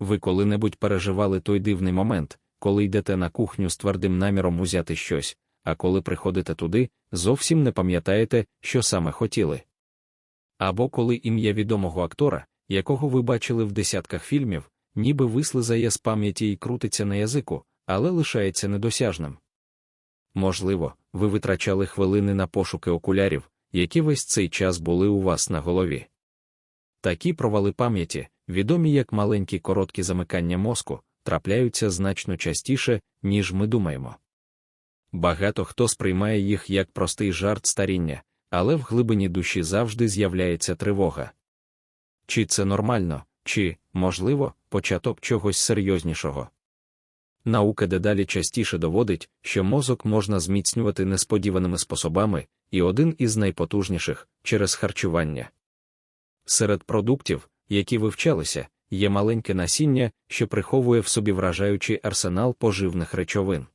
Ви коли-небудь переживали той дивний момент, коли йдете на кухню з твердим наміром узяти щось, а коли приходите туди, зовсім не пам'ятаєте, що саме хотіли. Або коли ім'я відомого актора, якого ви бачили в десятках фільмів, ніби вислизає з пам'яті і крутиться на язику, але лишається недосяжним. Можливо, ви витрачали хвилини на пошуки окулярів, які весь цей час були у вас на голові. Такі провали пам'яті, відомі як маленькі короткі замикання мозку, трапляються значно частіше, ніж ми думаємо. Багато хто сприймає їх як простий жарт старіння, але в глибині душі завжди з'являється тривога. Чи це нормально, чи, можливо, початок чогось серйознішого. Наука дедалі частіше доводить, що мозок можна зміцнювати несподіваними способами, і один із найпотужніших через харчування. Серед продуктів, які вивчалися, є маленьке насіння, що приховує в собі вражаючий арсенал поживних речовин.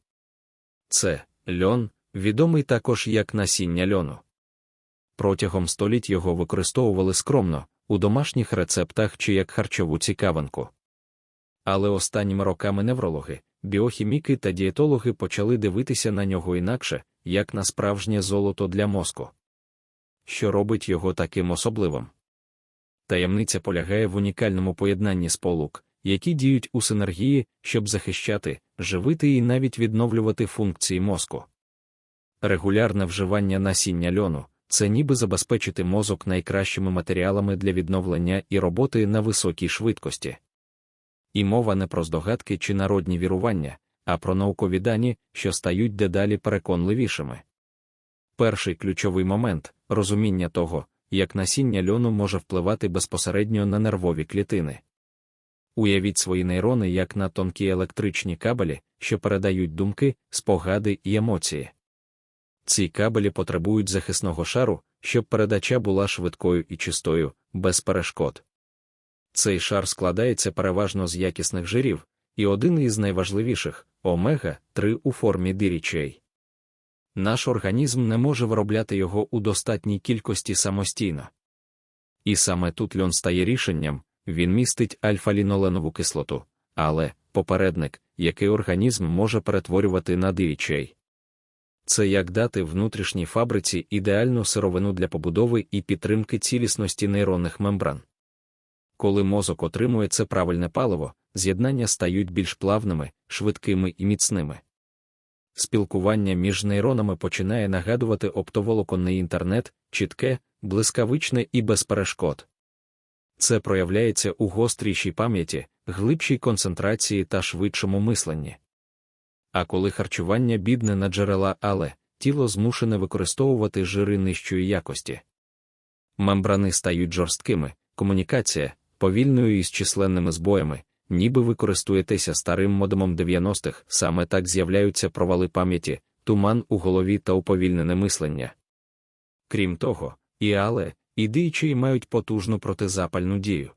Це льон, відомий також як насіння льону. Протягом століть його використовували скромно, у домашніх рецептах чи як харчову цікавинку. Але останніми роками неврологи, біохіміки та дієтологи почали дивитися на нього інакше, як на справжнє золото для мозку. Що робить його таким особливим? Таємниця полягає в унікальному поєднанні сполук, які діють у синергії, щоб захищати, живити і навіть відновлювати функції мозку. Регулярне вживання насіння льону це ніби забезпечити мозок найкращими матеріалами для відновлення і роботи на високій швидкості. І мова не про здогадки чи народні вірування, а про наукові дані, що стають дедалі переконливішими. Перший ключовий момент розуміння того, як насіння льону може впливати безпосередньо на нервові клітини. Уявіть свої нейрони як на тонкі електричні кабелі, що передають думки, спогади і емоції. Ці кабелі потребують захисного шару, щоб передача була швидкою і чистою, без перешкод. Цей шар складається переважно з якісних жирів, і один із найважливіших омега 3 у формі дирічей. Наш організм не може виробляти його у достатній кількості самостійно. І саме тут льон стає рішенням, він містить альфа-ліноленову кислоту, але попередник, який організм може перетворювати на дирічей. Це як дати внутрішній фабриці ідеальну сировину для побудови і підтримки цілісності нейронних мембран. Коли мозок отримує це правильне паливо, з'єднання стають більш плавними, швидкими і міцними. Спілкування між нейронами починає нагадувати оптоволоконний інтернет, чітке, блискавичне і без перешкод. Це проявляється у гострішій пам'яті, глибшій концентрації та швидшому мисленні. А коли харчування бідне на джерела, але тіло змушене використовувати жири нижчої якості. Мембрани стають жорсткими, комунікація повільною із численними збоями, ніби ви користуєтеся старим модемом 90-х, саме так з'являються провали пам'яті, туман у голові та уповільнене мислення. Крім того, і але, і діючі мають потужну протизапальну дію.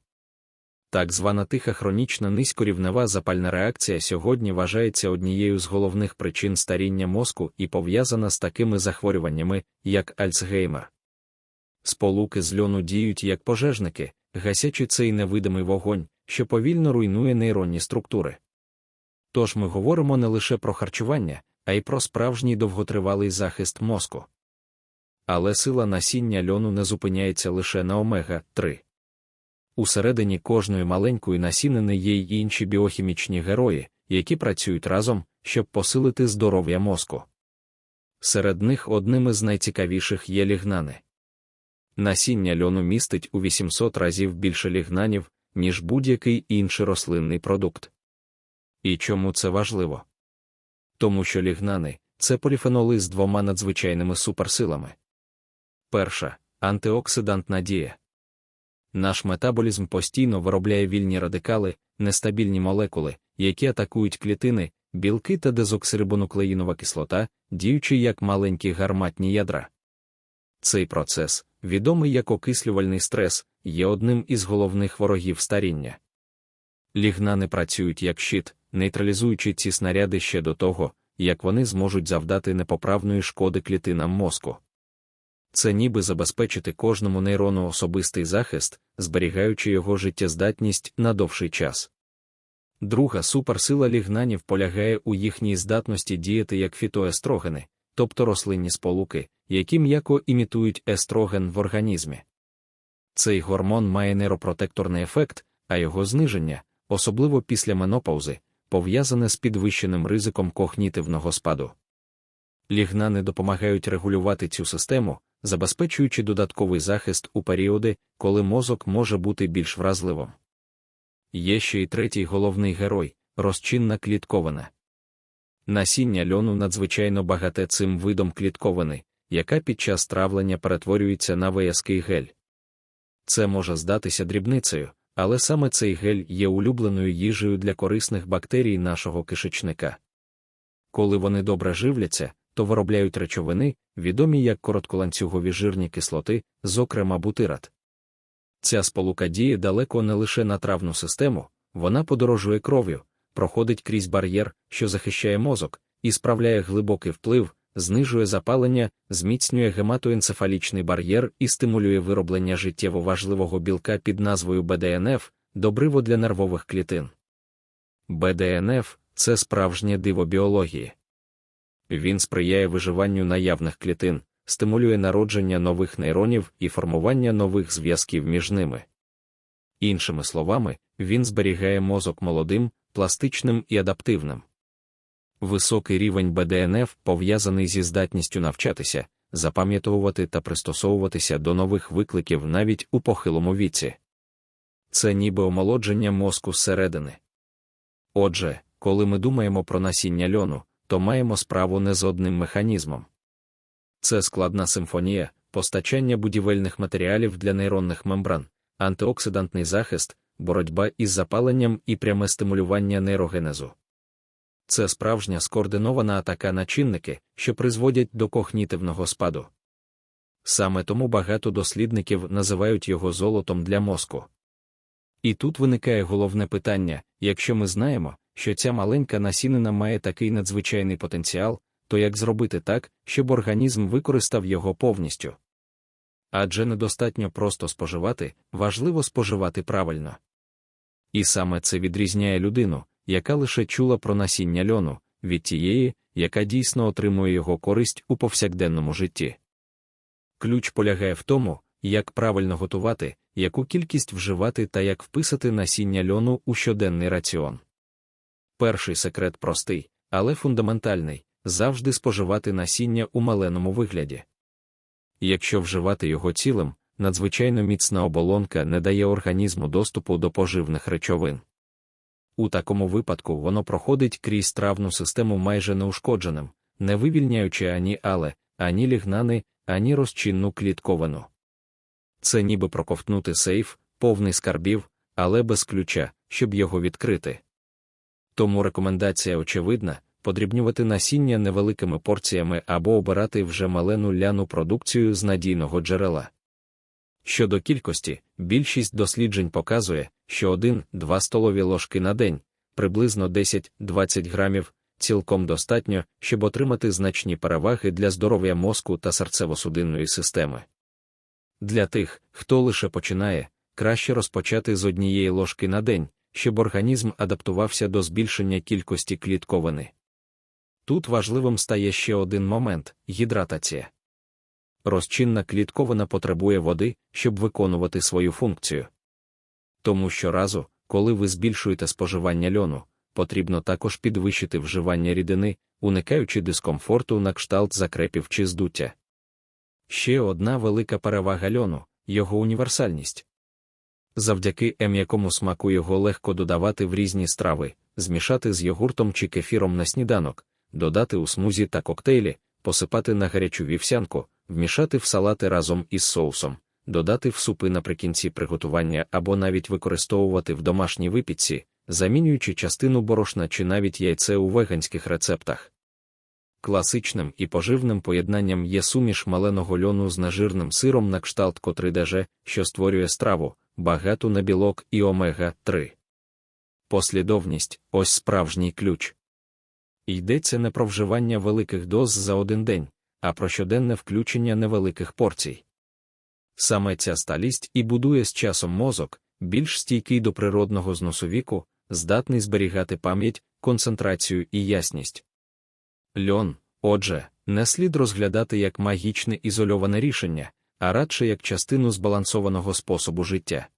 Так звана тиха хронічна низькорівнева запальна реакція сьогодні вважається однією з головних причин старіння мозку і пов'язана з такими захворюваннями, як Альцгеймер. Сполуки з льону діють як пожежники, гасячи цей невидимий вогонь, що повільно руйнує нейронні структури. Тож ми говоримо не лише про харчування, а й про справжній довготривалий захист мозку. Але сила насіння льону не зупиняється лише на омега 3. Усередині кожної маленької насінини є й інші біохімічні герої, які працюють разом, щоб посилити здоров'я мозку. Серед них одним із найцікавіших є лігнани. Насіння льону містить у 800 разів більше лігнанів, ніж будь-який інший рослинний продукт. І чому це важливо? Тому що лігнани це поліфеноли з двома надзвичайними суперсилами. Перша антиоксидантна дія. Наш метаболізм постійно виробляє вільні радикали, нестабільні молекули, які атакують клітини, білки та дезоксирибонуклеїнова кислота, діючи як маленькі гарматні ядра. Цей процес, відомий як окислювальний стрес, є одним із головних ворогів старіння. Лігнани працюють як щит, нейтралізуючи ці снаряди ще до того, як вони зможуть завдати непоправної шкоди клітинам мозку. Це ніби забезпечити кожному нейрону особистий захист, зберігаючи його життєздатність на довший час. Друга суперсила лігнанів полягає у їхній здатності діяти як фітоестрогени, тобто рослинні сполуки, які м'яко імітують естроген в організмі. Цей гормон має нейропротекторний ефект, а його зниження, особливо після менопаузи, пов'язане з підвищеним ризиком когнітивного спаду. Лігнани допомагають регулювати цю систему, забезпечуючи додатковий захист у періоди, коли мозок може бути більш вразливим. Є ще й третій головний герой розчинна клітковина. Насіння льону надзвичайно багате цим видом клітковини, яка під час травлення перетворюється на вияский гель. Це може здатися дрібницею, але саме цей гель є улюбленою їжею для корисних бактерій нашого кишечника. Коли вони добре живляться, то виробляють речовини, відомі як коротколанцюгові жирні кислоти, зокрема бутират. Ця сполука діє далеко не лише на травну систему, вона подорожує кров'ю, проходить крізь бар'єр, що захищає мозок, і справляє глибокий вплив, знижує запалення, зміцнює гематоенцефалічний бар'єр і стимулює вироблення життєво важливого білка під назвою БДНФ, добриво для нервових клітин. БДНФ це справжнє диво біології. Він сприяє виживанню наявних клітин, стимулює народження нових нейронів і формування нових зв'язків між ними. Іншими словами, він зберігає мозок молодим, пластичним і адаптивним. Високий рівень БДНФ пов'язаний зі здатністю навчатися, запам'ятовувати та пристосовуватися до нових викликів навіть у похилому віці. Це ніби омолодження мозку зсередини. Отже, коли ми думаємо про насіння льону, то маємо справу не з одним механізмом. Це складна симфонія, постачання будівельних матеріалів для нейронних мембран, антиоксидантний захист, боротьба із запаленням і пряме стимулювання нейрогенезу. Це справжня скоординована атака на чинники, що призводять до когнітивного спаду. Саме тому багато дослідників називають його золотом для мозку. І тут виникає головне питання якщо ми знаємо, що ця маленька насінина має такий надзвичайний потенціал, то як зробити так, щоб організм використав його повністю? Адже недостатньо просто споживати, важливо споживати правильно. І саме це відрізняє людину, яка лише чула про насіння льону, від тієї, яка дійсно отримує його користь у повсякденному житті. Ключ полягає в тому, як правильно готувати, яку кількість вживати та як вписати насіння льону у щоденний раціон. Перший секрет простий, але фундаментальний завжди споживати насіння у маленому вигляді. Якщо вживати його цілим, надзвичайно міцна оболонка не дає організму доступу до поживних речовин. У такому випадку воно проходить крізь травну систему майже неушкодженим, не вивільняючи ані але, ані лігнани, ані розчинну клітковину. Це ніби проковтнути сейф, повний скарбів, але без ключа, щоб його відкрити. Тому рекомендація очевидна подрібнювати насіння невеликими порціями або обирати вже малену ляну продукцію з надійного джерела. Щодо кількості, більшість досліджень показує, що 1-2 столові ложки на день, приблизно 10-20 грамів, цілком достатньо, щоб отримати значні переваги для здоров'я мозку та серцево-судинної системи. Для тих, хто лише починає, краще розпочати з однієї ложки на день, щоб організм адаптувався до збільшення кількості клітковини. Тут важливим стає ще один момент гідратація. Розчинна клітковина потребує води, щоб виконувати свою функцію. Тому щоразу, коли ви збільшуєте споживання льону, потрібно також підвищити вживання рідини, уникаючи дискомфорту на кшталт закрепів чи здуття. Ще одна велика перевага льону його універсальність. Завдяки м'якому смаку його легко додавати в різні страви, змішати з йогуртом чи кефіром на сніданок, додати у смузі та коктейлі, посипати на гарячу вівсянку, вмішати в салати разом із соусом, додати в супи наприкінці приготування або навіть використовувати в домашній випічці, замінюючи частину борошна чи навіть яйце у веганських рецептах. Класичним і поживним поєднанням є суміш маленого льону з нажирним сиром на кшталт котридеже, що створює страву, багату на білок і омега 3. Послідовність ось справжній ключ. Йдеться не про вживання великих доз за один день, а про щоденне включення невеликих порцій. Саме ця сталість і будує з часом мозок, більш стійкий до природного зносу віку, здатний зберігати пам'ять, концентрацію і ясність. Льон, отже, не слід розглядати як магічне ізольоване рішення, а радше як частину збалансованого способу життя.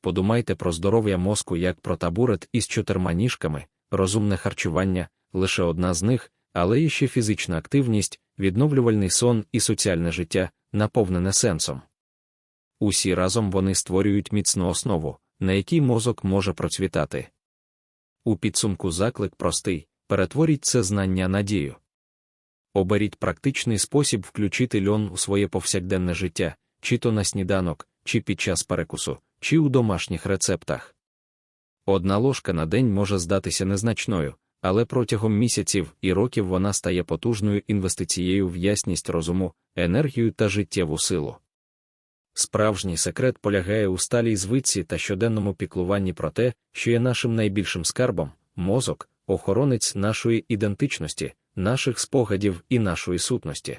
Подумайте про здоров'я мозку як про табурет із чотирма ніжками, розумне харчування, лише одна з них, але і ще фізична активність, відновлювальний сон і соціальне життя, наповнене сенсом. Усі разом вони створюють міцну основу, на якій мозок може процвітати. У підсумку заклик простий перетворіть це знання на дію. Оберіть практичний спосіб включити льон у своє повсякденне життя, чи то на сніданок, чи під час перекусу, чи у домашніх рецептах. Одна ложка на день може здатися незначною, але протягом місяців і років вона стає потужною інвестицією в ясність розуму, енергію та життєву силу. Справжній секрет полягає у сталій звичці та щоденному піклуванні про те, що є нашим найбільшим скарбом мозок, охоронець нашої ідентичності, наших спогадів і нашої сутності.